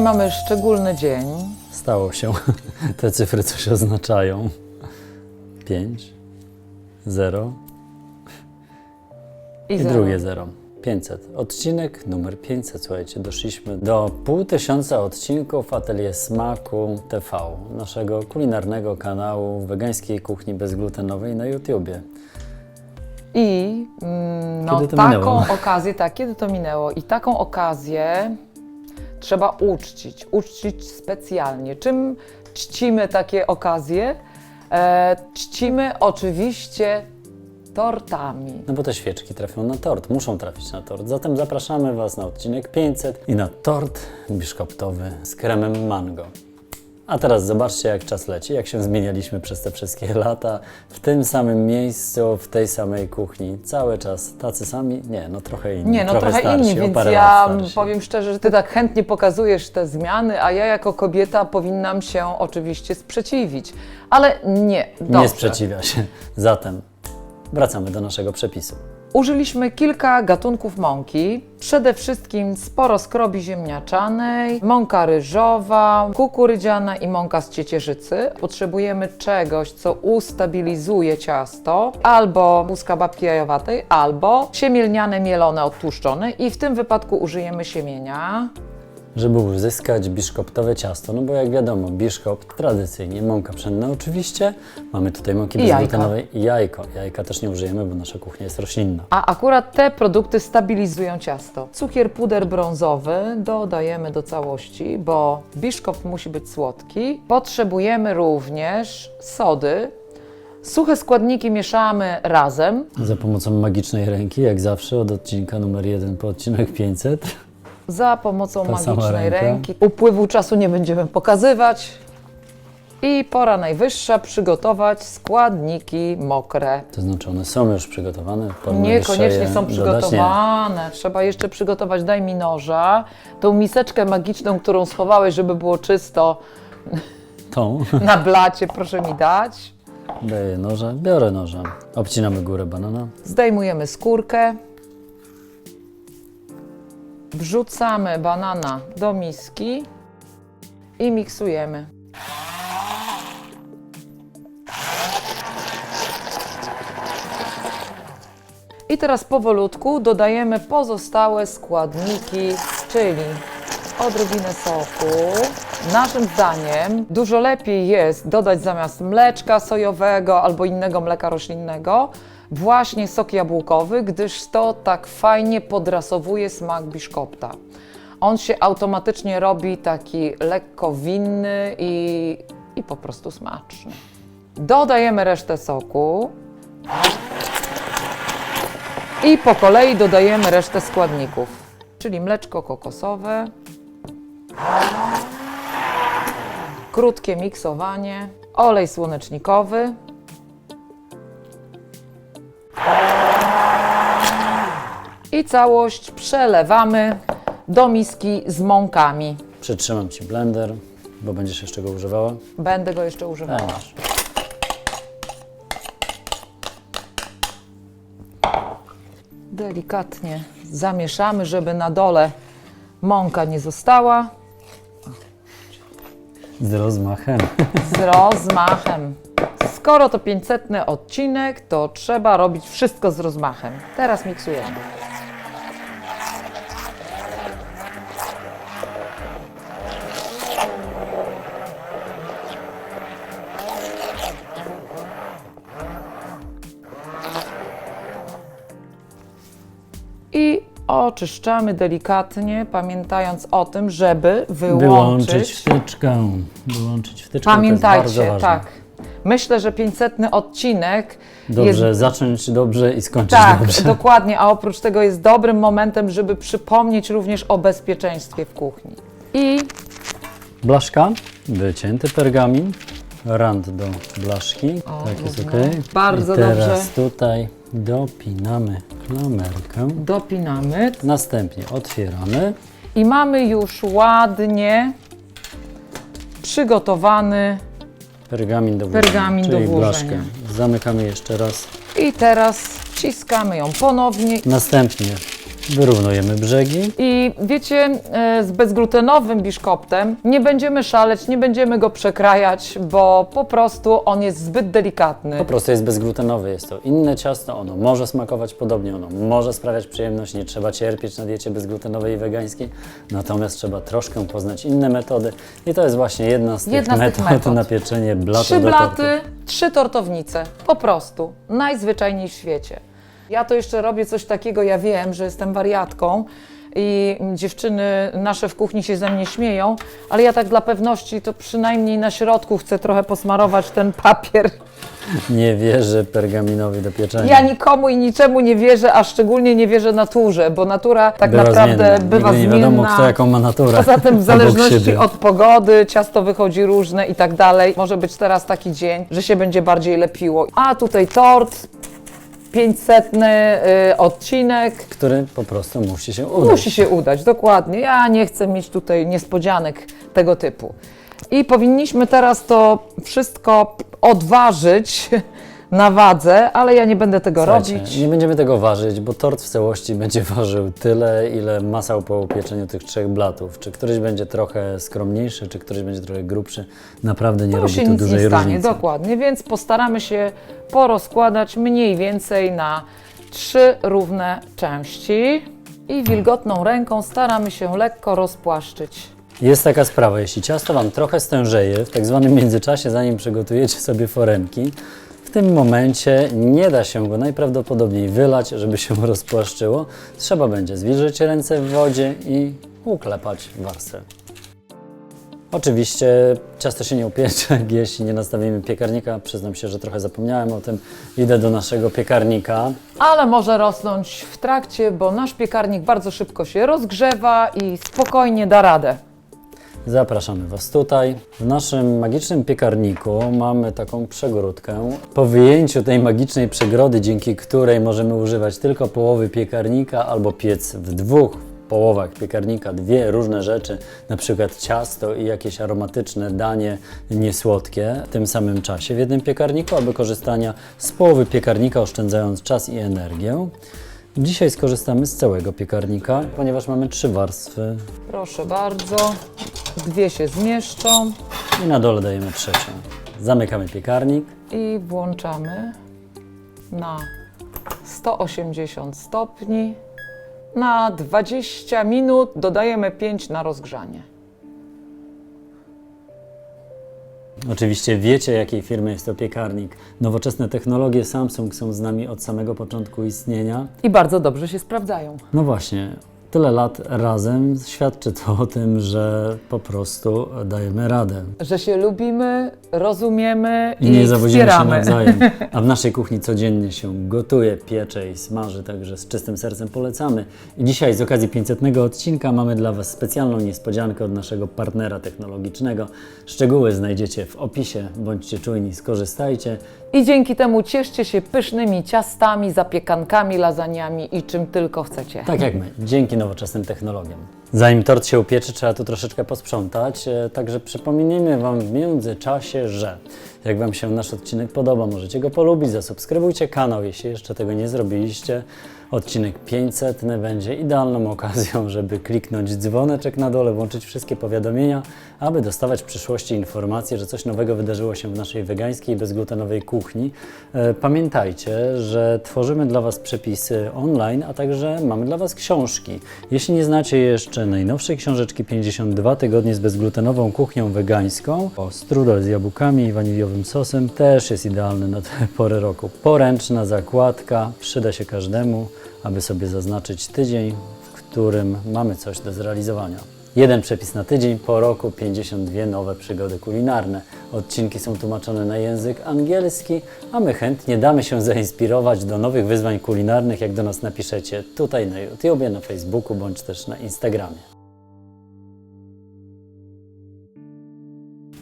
Dzisiaj mamy szczególny dzień. Stało się. Te cyfry coś oznaczają. 5, 0 I, i zero. drugie 0. 500. Odcinek numer 500. Słuchajcie, doszliśmy do pół tysiąca odcinków Atelier Smaku TV, naszego kulinarnego kanału wegańskiej kuchni bezglutenowej na YouTubie. I mm, no, taką minęło? okazję, tak, kiedy to minęło? I taką okazję trzeba uczcić, uczcić specjalnie. Czym czcimy takie okazje? E, czcimy oczywiście tortami. No bo te świeczki trafią na tort, muszą trafić na tort. Zatem zapraszamy Was na odcinek 500 i na tort biszkoptowy z kremem mango. A teraz zobaczcie, jak czas leci, jak się zmienialiśmy przez te wszystkie lata, w tym samym miejscu, w tej samej kuchni, cały czas tacy sami? Nie, no trochę inni. Nie, no trochę, starsi, inni, więc ja powiem szczerze, że ty tak chętnie pokazujesz te zmiany, a ja jako kobieta powinnam się oczywiście sprzeciwić. Ale nie, dobrze. Nie sprzeciwia się. Zatem wracamy do naszego przepisu. Użyliśmy kilka gatunków mąki. Przede wszystkim sporo skrobi ziemniaczanej, mąka ryżowa, kukurydziana i mąka z ciecierzycy. Potrzebujemy czegoś, co ustabilizuje ciasto, albo łuska babki jajowatej, albo siemię lniane mielone, odtłuszczone i w tym wypadku użyjemy siemienia. Żeby uzyskać biszkoptowe ciasto, no bo jak wiadomo, biszkopt tradycyjnie, mąka pszenna oczywiście, mamy tutaj mąki I jajka. bezglutenowej i jajko. Jajka też nie użyjemy, bo nasza kuchnia jest roślinna. A akurat te produkty stabilizują ciasto. Cukier puder brązowy dodajemy do całości, bo biszkopt musi być słodki. Potrzebujemy również sody. Suche składniki mieszamy razem. Za pomocą magicznej ręki, jak zawsze, od odcinka numer 1 po odcinek 500. Za pomocą Ta sama magicznej ręka. ręki. Upływu czasu nie będziemy pokazywać. I pora najwyższa przygotować składniki mokre. To znaczy one są już przygotowane. pora najwyższa Niekoniecznie je są dodać? Przygotowane. Trzeba jeszcze przygotować, daj mi noża, tą miseczkę magiczną, którą schowałeś, żeby było czysto Tą. na blacie, proszę mi dać. Daję noża, biorę noża. Obcinamy górę banana. Zdejmujemy skórkę. Wrzucamy banana do miski i miksujemy. I teraz powolutku dodajemy pozostałe składniki, czyli odrobinę soku. Naszym zdaniem dużo lepiej jest dodać zamiast mleczka sojowego albo innego mleka roślinnego właśnie sok jabłkowy, gdyż to tak fajnie podrasowuje smak biszkopta. On się automatycznie robi taki lekko winny i, i po prostu smaczny. Dodajemy resztę soku. I po kolei dodajemy resztę składników, czyli mleczko kokosowe, krótkie miksowanie, olej słonecznikowy, i całość przelewamy do miski z mąkami. Przytrzymam Ci blender, bo będziesz jeszcze go używała. Będę go jeszcze używała. Delikatnie zamieszamy, żeby na dole mąka nie została. Z rozmachem. z rozmachem. Skoro to 500 odcinek, to trzeba robić wszystko z rozmachem. Teraz miksujemy. I oczyszczamy delikatnie, pamiętając o tym, żeby Wyłączyć wyłączyć wtyczkę. Wyłączyć wtyczkę. to jest Pamiętajcie, bardzo ważne. tak. Myślę, że 500 odcinek Dobrze jest. zacząć dobrze i skończyć Tak, dobrze. dokładnie, a oprócz tego jest dobrym momentem, żeby przypomnieć również o bezpieczeństwie w kuchni. I Blaszka, wycięty pergamin, rand do blaszki, O, tak jest równo. ok. Bardzo I teraz dobrze. tutaj dopinamy klamerkę, dopinamy. następnie otwieramy, I mamy już ładnie przygotowany. Pergamin do włożenia, Pergamin do czyli włożenia. blaszkę. Zamykamy jeszcze raz, I teraz wciskamy ją ponownie. następnie Wyrównujemy brzegi. I wiecie, e, z bezglutenowym biszkoptem nie będziemy szaleć, nie będziemy go przekrajać, bo po prostu on jest zbyt delikatny. Po prostu jest bezglutenowy, jest to inne ciasto, ono może smakować podobnie, ono może sprawiać przyjemność, nie trzeba cierpieć na diecie bezglutenowej i wegańskiej, natomiast trzeba troszkę poznać inne metody i to jest właśnie jedna z tych, Jedna z tych metod, metod. na pieczenie blatów Trzy do tortu. blaty, trzy tortownice. Po prostu. Najzwyczajniej w świecie. Ja to jeszcze robię coś takiego, ja wiem, że jestem wariatką i dziewczyny nasze w kuchni się ze mnie śmieją, ale ja tak dla pewności to przynajmniej na środku chcę trochę posmarować ten papier. Nie wierzę pergaminowi do pieczenia. Ja nikomu i niczemu nie wierzę, a szczególnie nie wierzę naturze, bo natura tak bywa naprawdę zmienna. bywa Nigdy nie zmienna. wiadomo, kto jaką ma naturę. Poza tym w zależności od pogody, ciasto wychodzi różne i tak dalej. Może być teraz taki dzień, że się będzie bardziej lepiło. A tutaj tort, 500 y, odcinek. Który po prostu musi się udać. Musi się udać, dokładnie. Ja nie chcę mieć tutaj niespodzianek tego typu. I powinniśmy teraz to wszystko odważyć na wadze, ale ja nie będę tego Słuchajcie, robić. Nie będziemy tego ważyć, bo tort w całości będzie ważył tyle, ile masał po upieczeniu tych trzech blatów. Czy któryś będzie trochę skromniejszy, czy któryś będzie trochę grubszy, naprawdę nie To robi się tu nic dużej nie stanie, różnicy. dokładnie. Więc postaramy się porozkładać mniej więcej na trzy równe części i wilgotną ręką staramy się lekko rozpłaszczyć. Jest taka sprawa, jeśli ciasto Wam trochę stężeje w tak zwanym międzyczasie, zanim przygotujecie sobie foremki, w tym momencie nie da się go najprawdopodobniej wylać, żeby się rozpłaszczyło. Trzeba będzie zwilżyć ręce w wodzie i uklepać warstwę. Oczywiście ciasto się nie upiecze, jeśli nie nastawimy piekarnika. Przyznam się, że trochę zapomniałem o tym. Idę do naszego piekarnika. Ale może rosnąć w trakcie, bo nasz piekarnik bardzo szybko się rozgrzewa i spokojnie da radę. Zapraszamy Was tutaj. W naszym magicznym piekarniku mamy taką przegródkę. Po wyjęciu tej magicznej przegrody, dzięki której możemy używać tylko połowy piekarnika albo piec w dwóch połowach piekarnika dwie różne rzeczy, na przykład ciasto i jakieś aromatyczne danie niesłodkie w tym samym czasie w jednym piekarniku, aby korzystania z połowy piekarnika oszczędzając czas i energię. Dzisiaj skorzystamy z całego piekarnika, ponieważ mamy trzy warstwy Proszę bardzo. Dwie się zmieszczą I na dole dajemy trzecią. Zamykamy piekarnik. i włączamy na 180 stopni. Na 20 minut dodajemy 5 na rozgrzanie. Oczywiście wiecie, jakiej firmy jest to piekarnik. Nowoczesne technologie Samsung są z nami od samego początku istnienia. I bardzo dobrze się sprawdzają. No właśnie, tyle lat razem świadczy to o tym, że po prostu dajemy radę. Że się lubimy, rozumiemy i, I nie zawodzimy się wspieramy. nawzajem. A w naszej kuchni codziennie się gotuje, piecze i smaży, także z czystym sercem polecamy. I dzisiaj z okazji 500 odcinka mamy dla Was specjalną niespodziankę od naszego partnera technologicznego. Szczegóły znajdziecie w opisie, bądźcie czujni, skorzystajcie. I dzięki temu cieszcie się pysznymi ciastami, zapiekankami, lasagnami i czym tylko chcecie. Tak jak my, dzięki nowoczesnym technologiom. Zanim tort się upieczy, trzeba tu troszeczkę posprzątać, e, także przypomnijmy Wam w międzyczasie, że jak Wam się nasz odcinek podoba, możecie go polubić, zasubskrybujcie kanał, jeśli jeszcze tego nie zrobiliście. Odcinek 500 będzie idealną okazją, żeby kliknąć dzwoneczek na dole, włączyć wszystkie powiadomienia, aby dostawać w przyszłości informacje, że coś nowego wydarzyło się w naszej wegańskiej, bezglutenowej kuchni. E, Pamiętajcie, że tworzymy dla Was przepisy online, a także mamy dla Was książki. Jeśli nie znacie jeszcze najnowszej książeczki 52 tygodnie z bezglutenową kuchnią wegańską, o strudel z jabłkami i waniliowym sosem, też jest idealny na tę porę roku. Poręczna zakładka, przyda się każdemu, aby sobie zaznaczyć tydzień, w którym mamy coś do zrealizowania. Jeden przepis na tydzień, po roku 52 nowe przygody kulinarne. Odcinki są tłumaczone na język angielski, a my chętnie damy się zainspirować do nowych wyzwań kulinarnych, jak do nas napiszecie tutaj na YouTubie, na Facebooku bądź też na Instagramie.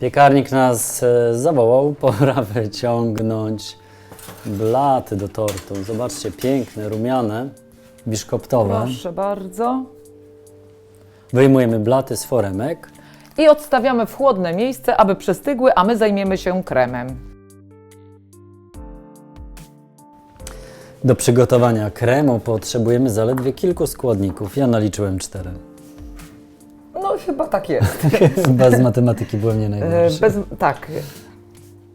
Piekarnik nas e, zawołał, pora wyciągnąć blaty do tortu. Zobaczcie, piękne, rumiane, biszkoptowe. Proszę bardzo. Wyjmujemy blaty z foremek. I odstawiamy w chłodne miejsce, aby przestygły, a my zajmiemy się kremem. Do przygotowania kremu potrzebujemy zaledwie kilku składników. Ja naliczyłem cztery. No chyba tak jest. Chyba z matematyki byłem nie najlepszy. E, bez, tak.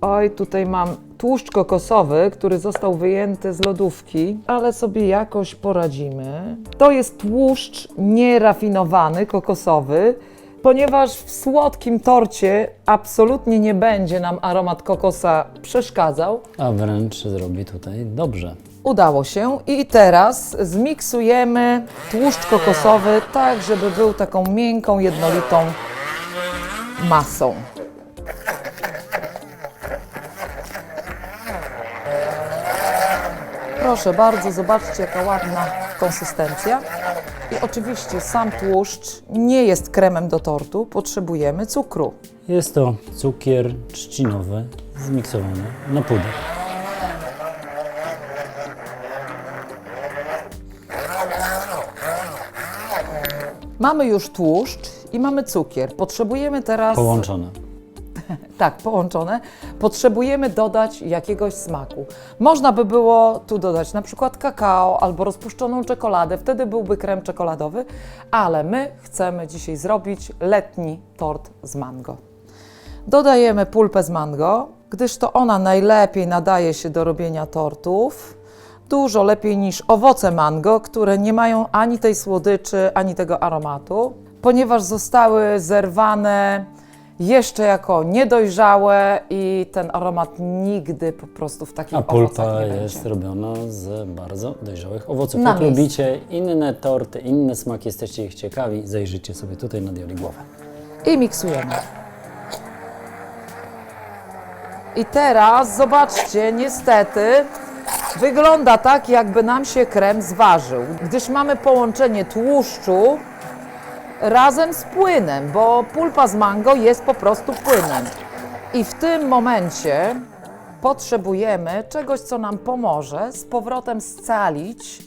Oj, tutaj mam tłuszcz kokosowy, który został wyjęty z lodówki, ale sobie jakoś poradzimy. To jest tłuszcz nierafinowany, kokosowy, ponieważ w słodkim torcie absolutnie nie będzie nam aromat kokosa przeszkadzał. A wręcz zrobi tutaj dobrze. Udało się i teraz zmiksujemy tłuszcz kokosowy tak, żeby był taką miękką, jednolitą masą. Proszę bardzo, zobaczcie jaka ładna konsystencja. I oczywiście sam tłuszcz nie jest kremem do tortu, potrzebujemy cukru. Jest to cukier trzcinowy zmiksowany na puder. Mamy już tłuszcz i mamy cukier. Potrzebujemy teraz Połączone. tak, połączone potrzebujemy dodać jakiegoś smaku. Można by było tu dodać na przykład kakao albo rozpuszczoną czekoladę, wtedy byłby krem czekoladowy, ale my chcemy dzisiaj zrobić letni tort z mango. Dodajemy pulpę z mango, gdyż to ona najlepiej nadaje się do robienia tortów. Dużo lepiej niż owoce mango, które nie mają ani tej słodyczy, ani tego aromatu, ponieważ zostały zerwane jeszcze jako niedojrzałe i ten aromat nigdy po prostu w takich A pulpa jest robiona z bardzo dojrzałych owoców. Na Jak miejscu. lubicie inne torty, inne smaki, jesteście ich ciekawi, zajrzyjcie sobie tutaj na dioli głowę. I miksujemy. I teraz zobaczcie, niestety wygląda tak, jakby nam się krem zważył, gdyż mamy połączenie tłuszczu razem z płynem, bo pulpa z mango jest po prostu płynem. I w tym momencie potrzebujemy czegoś, co nam pomoże z powrotem scalić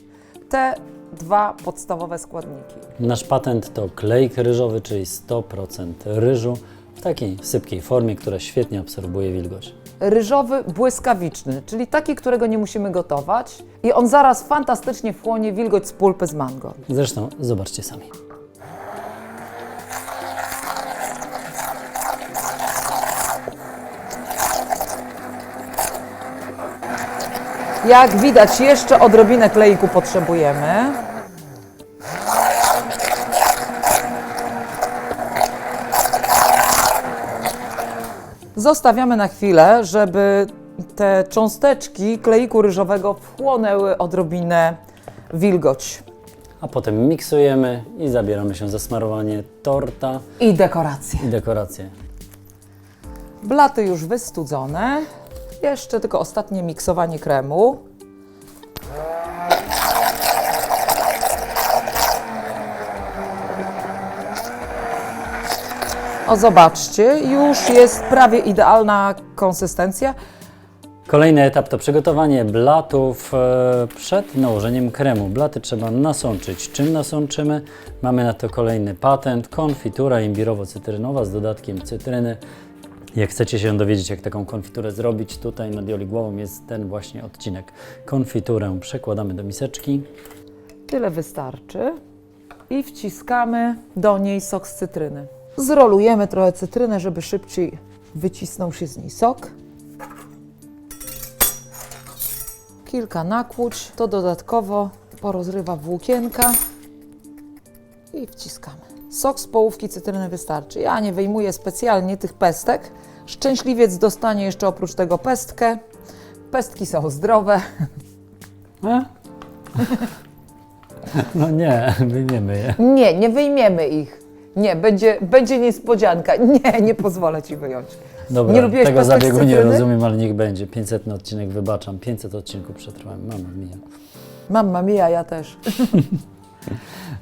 te dwa podstawowe składniki. Nasz patent to klejk ryżowy, czyli 100% ryżu w takiej sypkiej formie, która świetnie absorbuje wilgoć. Ryżowy błyskawiczny, czyli taki, którego nie musimy gotować i on zaraz fantastycznie wchłonie wilgoć z pulpy z mango. Zresztą zobaczcie sami. Jak widać, jeszcze odrobinę klejku potrzebujemy. Zostawiamy na chwilę, żeby te cząsteczki kleiku ryżowego wchłonęły odrobinę wilgoć. A potem miksujemy i zabieramy się za smarowanie torta I dekoracje. i dekoracje. Blaty już wystudzone. Jeszcze tylko ostatnie miksowanie kremu. O, zobaczcie, już jest prawie idealna konsystencja. Kolejny etap to przygotowanie blatów e, przed nałożeniem kremu. Blaty trzeba nasączyć. Czym nasączymy? Mamy na to kolejny patent, konfitura imbirowo-cytrynowa z dodatkiem cytryny. Jak chcecie się dowiedzieć, jak taką konfiturę zrobić, tutaj nad joli głową jest ten właśnie odcinek. Konfiturę przekładamy do miseczki. Tyle wystarczy i wciskamy do niej sok z cytryny. Zrolujemy trochę cytrynę, żeby szybciej wycisnął się z niej sok. Kilka nakłuć, to dodatkowo porozrywa włókienka i wciskamy. Sok z połówki cytryny wystarczy. Ja nie wyjmuję specjalnie tych pestek. Szczęśliwiec dostanie jeszcze oprócz tego pestkę. Pestki są zdrowe. E? No nie, wyjmiemy je. Nie, nie wyjmiemy ich. Nie, będzie, będzie niespodzianka. Nie, nie pozwolę ci wyjąć. Dobra, nie lubiłeś tego zabiegu nie rozumiem, ale niech będzie. 500 odcinek, wybaczam. 500 odcinków przetrwałem. Mama mija. Mama mija, ja też.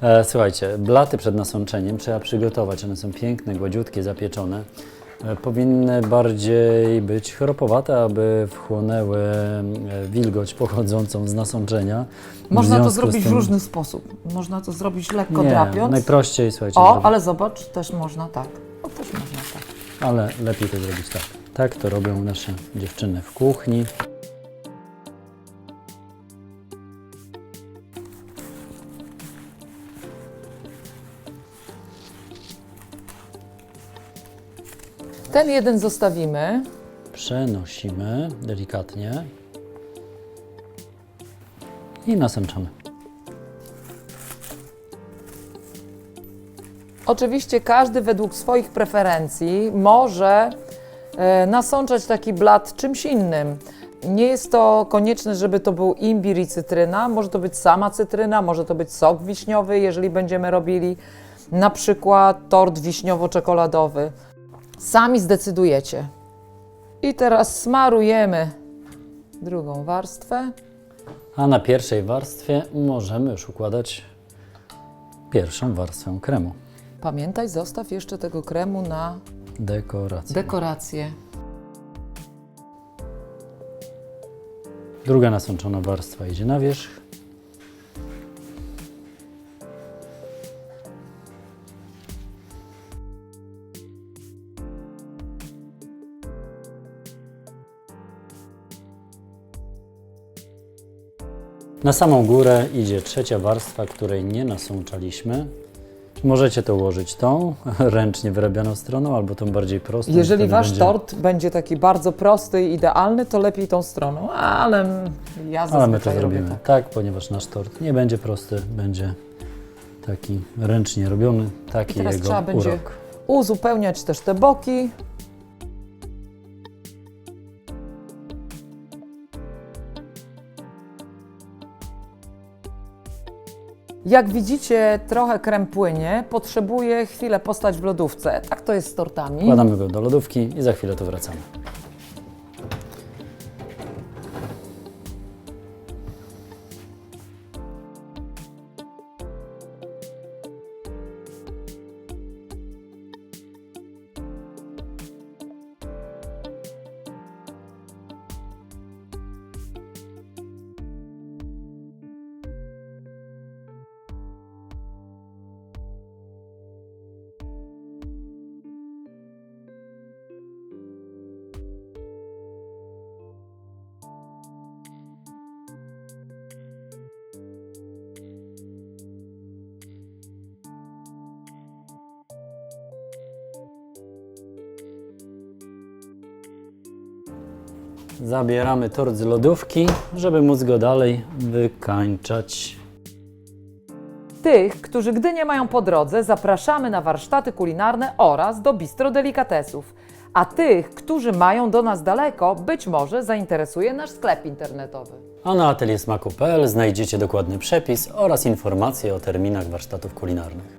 E, słuchajcie, blaty przed nasączeniem trzeba przygotować. One są piękne, gładziutkie, zapieczone. E, powinny bardziej być chropowate, aby wchłonęły e, wilgoć pochodzącą z nasączenia. Można to zrobić tym... w różny sposób. Można to zrobić lekko Nie, drapiąc. Najprościej, słuchajcie. O, żeby... ale zobacz, też można tak. O, też można tak. Ale lepiej to zrobić tak. Tak to robią nasze dziewczyny w kuchni. Ten jeden zostawimy. Przenosimy delikatnie i nasączamy. Oczywiście każdy według swoich preferencji może e, nasączać taki blat czymś innym. Nie jest to konieczne, żeby to był imbir i cytryna. Może to być sama cytryna, może to być sok wiśniowy, jeżeli będziemy robili na przykład tort wiśniowo-czekoladowy. Sami zdecydujecie. I teraz smarujemy drugą warstwę. A na pierwszej warstwie możemy już układać pierwszą warstwę kremu. Pamiętaj, zostaw jeszcze tego kremu na Dekorację. dekorację. Druga nasączona warstwa idzie na wierzch. Na samą górę idzie trzecia warstwa, której nie nasączaliśmy. Możecie to ułożyć tą ręcznie wyrabioną stroną, albo tą bardziej prostą. Jeżeli wtedy wasz będzie- tort będzie taki bardzo prosty i idealny, to lepiej tą stroną, ale ja zazwyczaj Ale my to robię zrobimy tak. tak, ponieważ nasz tort nie będzie prosty, będzie taki ręcznie robiony, taki teraz jego trzeba będzie- urok. Uzupełniać też te boki. Jak widzicie, trochę krem płynie, potrzebuje chwilę postać w lodówce. Tak to jest z tortami. Wkładamy go do lodówki i za chwilę tu wracamy. Zabieramy tort z lodówki, żeby móc go dalej wykańczać. Tych, którzy gdy nie mają po drodze, zapraszamy na warsztaty kulinarne oraz do bistro delikatesów. A tych, którzy mają do nas daleko, być może zainteresuje nasz sklep internetowy. A na ateliersmaku.pl znajdziecie dokładny przepis oraz informacje o terminach warsztatów kulinarnych.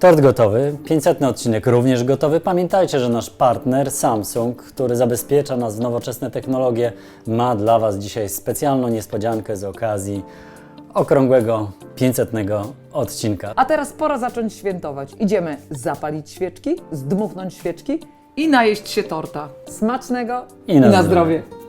Tort gotowy, 500 odcinek również gotowy. Pamiętajcie, że nasz partner Samsung, który zabezpiecza nas w nowoczesne technologie, ma dla Was dzisiaj specjalną niespodziankę z okazji okrągłego 500 odcinka. A teraz pora zacząć świętować. Idziemy zapalić świeczki, zdmuchnąć świeczki i najeść się torta. Smacznego I na zdrowie.